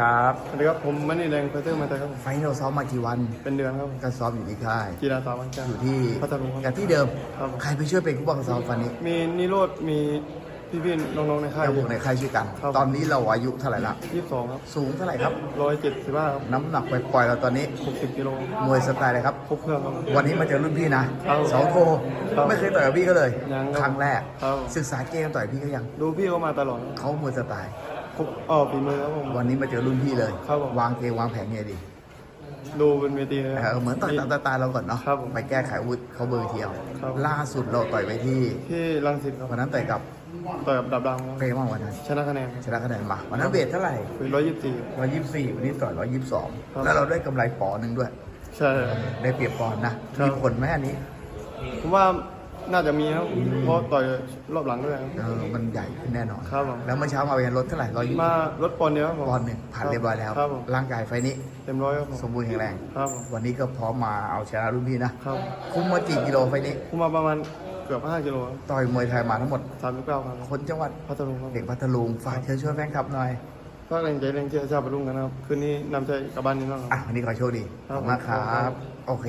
ครับสวัสดีครับผมมันนี่แรงไฟเตอร์มาแต่ครับผมไฟท์เราซ้อมมากี่วันเป็นเดือนครับผมก็ซ้อมอยู่ที่ค่ายกีฬาสาววันจันทอยู่ร์ที่พัทลุงครับกับที่เดิม ครับใครไปช่วยเป็นผู้บังคับซ้อมฟันนี้มีนิโรธมีพี่ๆน้องๆในค่ายแล้วพวกในค่ายช่วยกัน ครับ ตอนนี้เราอายุเท่าไหร่ละ ยี่สิบสองครับสูงเท่าไหร่ครับ ร้อยเจ็ดสิบห้าครับน้ำหนักปล่อยๆเราตอนนี้ หกสิบกิโลมวยสไตล์อะไรครับ ครบเครื่องครับ วันนี้มาเจอรุ่นพี่นะครับเสาโทครับไม่เคยต่อยกับพี่ก็เลย ยังครับครั้งแรก ครับ ศึกษาเกมต่อยพี่ก็ยัง ดูพี่เขามาตลอดเขามวยสไตล์ ครบอ๋อฝีมือครับผม วันนี้มาเจอรุ่นพี่เลยครับผม วางเกมวางแผนไงดีดูเป็นเวทีเลยเออเหมือนต่อยตามสไตล์เราก่อนเนาะครับผมไปแก้ไขอาวุธเขาเบอร์เทียว ครับ ล่าสุดเราต่อยไปที่ที่รังสิตครับวันนั้นต่อยกับต่อยกับดับดังครับเฟย์มากวันนั้นชนะคะแนนชนะคะแนนมาวันนั้นเวทเท่าไหร่คือร้อยยี่สิบสี่ ร้อยยี่สิบสี่วันนี้ต่อยร้อยยี่สิบสองครับ แล้วเราได้กำไรปอหนึ่งด้วย ใช่ครับได้เปรียบปอนด์นะครับ มีผลไหมอันนี้ ผมว่า น่าจะมีครับ เพราะต่อยรอบหลังด้วยครับ เออมันใหญ่ขึ้นแน่นอนครับผม แล้วเมื่อเช้ามาเป็นรถเท่าไหร่ร้อยยี่มาลดปอนด์เดียวครับผม ปอนด์หนึ่งผ่านเรียบร้อยแล้ว ครับผม ร่างกายไฟนี้เต็มร้อยครับผม สมบูรณ์แข็งแรง ครับผม วันนี้ก็พร้อมมาเอาชนะรุ่นพี่นะ ครับคุ้มมากี่กิโลไฟนี้ ผมมาประมาณเกือบ5กิโลครับต่อยมวยไทยมาทั้งหมด39ครับคนจังหวัดพัทลุงครับเด็กพัทลุงฝากเชิญชวนแฟนคลับหน่อย ก็แรงใจแรงเชียร์ชาวพัทลุงกันนะครับ คืนนี้นำใจกลับบ้านนี้แล้วครับ อะวันนี้ขอโชคดีขอบคุณมากครับโอเค